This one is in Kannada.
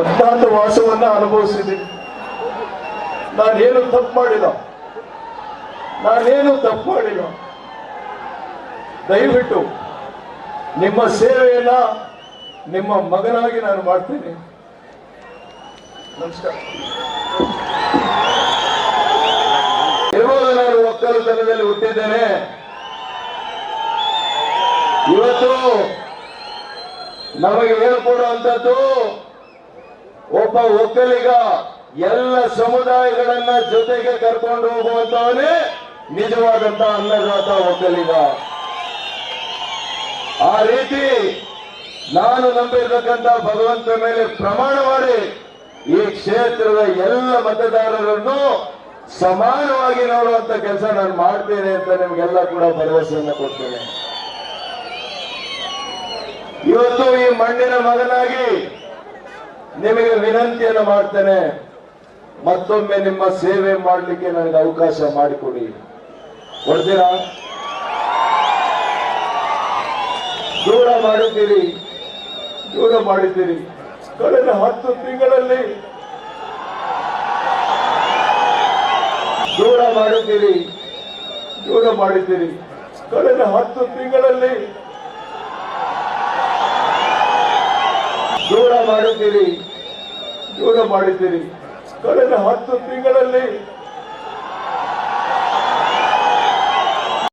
ಅಜ್ಞಾತ ವಾಸವನ್ನ ಅನುಭವಿಸಿದೆ. ನಾನೇನು ತಪ್ಪು ಮಾಡಿಲ್ಲ. ನಾನೇನು ತಪ್ಪು ಮಾಡಿಲ್ಲ. ದಯವಿಟ್ಟು ನಿಮ್ಮ ಸೇವೆಯನ್ನ ನಿಮ್ಮ ಮಗನಾಗಿ ನಾನು ಮಾಡ್ತೀನಿ. ನಮಸ್ಕಾರ. ಇರುವಾಗ ನಾನು ಒಕ್ಕಲುತನದಲ್ಲಿ ಹುಟ್ಟಿದ್ದೇನೆ. ಇವತ್ತು ನಮಗೆ ಹೇಳ್ಕೊಡುವಂಥದ್ದು ಒಬ್ಬ ಒಕ್ಕಲಿಗ ಎಲ್ಲ ಸಮುದಾಯಗಳನ್ನ ಜೊತೆಗೆ ಕರ್ಕೊಂಡು ಹೋಗುವಂತವನೇ ನಿಜವಾದಂತ ಅನ್ನದಾತ ಒಕ್ಕಲಿಗ. ಆ ರೀತಿ ನಾನು ನಂಬಿರ್ತಕ್ಕಂತ ಭಗವಂತ ಮೇಲೆ ಪ್ರಮಾಣ ಮಾಡಿ ಈ ಕ್ಷೇತ್ರದ ಎಲ್ಲ ಮತದಾರರನ್ನು ಸಮಾನವಾಗಿ ನೋಡುವಂತ ಕೆಲಸ ನಾನು ಮಾಡ್ತೇನೆ ಅಂತ ನಿಮ್ಗೆಲ್ಲ ಕೂಡ ಭರವಸೆಯನ್ನು ಕೊಡ್ತೇನೆ. ಇವತ್ತು ಈ ಮಣ್ಣಿನ ಮಗನಾಗಿ ನಿಮಗೆ ವಿನಂತಿಯನ್ನು ಮಾಡ್ತೇನೆ, ಮತ್ತೊಮ್ಮೆ ನಿಮ್ಮ ಸೇವೆ ಮಾಡಲಿಕ್ಕೆ ನನಗೆ ಅವಕಾಶ ಮಾಡಿಕೊಡಿ. ಕೊಡ್ತೀರಾ ದೂರ ಮಾಡಿದ್ದೀರಿ ದೂರ ಮಾಡಿದ್ದೀರಿ. ಕಳೆದ ಹತ್ತು ತಿಂಗಳಲ್ಲಿ ದೂರ ಮಾಡಿದ್ದೀರಿ ದೂರ ಮಾಡಿದ್ದೀರಿ. ಕಳೆದ ಹತ್ತು ತಿಂಗಳಲ್ಲಿ ಮಾಡಿದ್ದೀರಿ ದೂರ ಮಾಡಿದ್ದೀರಿ. ಕಳೆದ ಹತ್ತು ತಿಂಗಳಲ್ಲಿ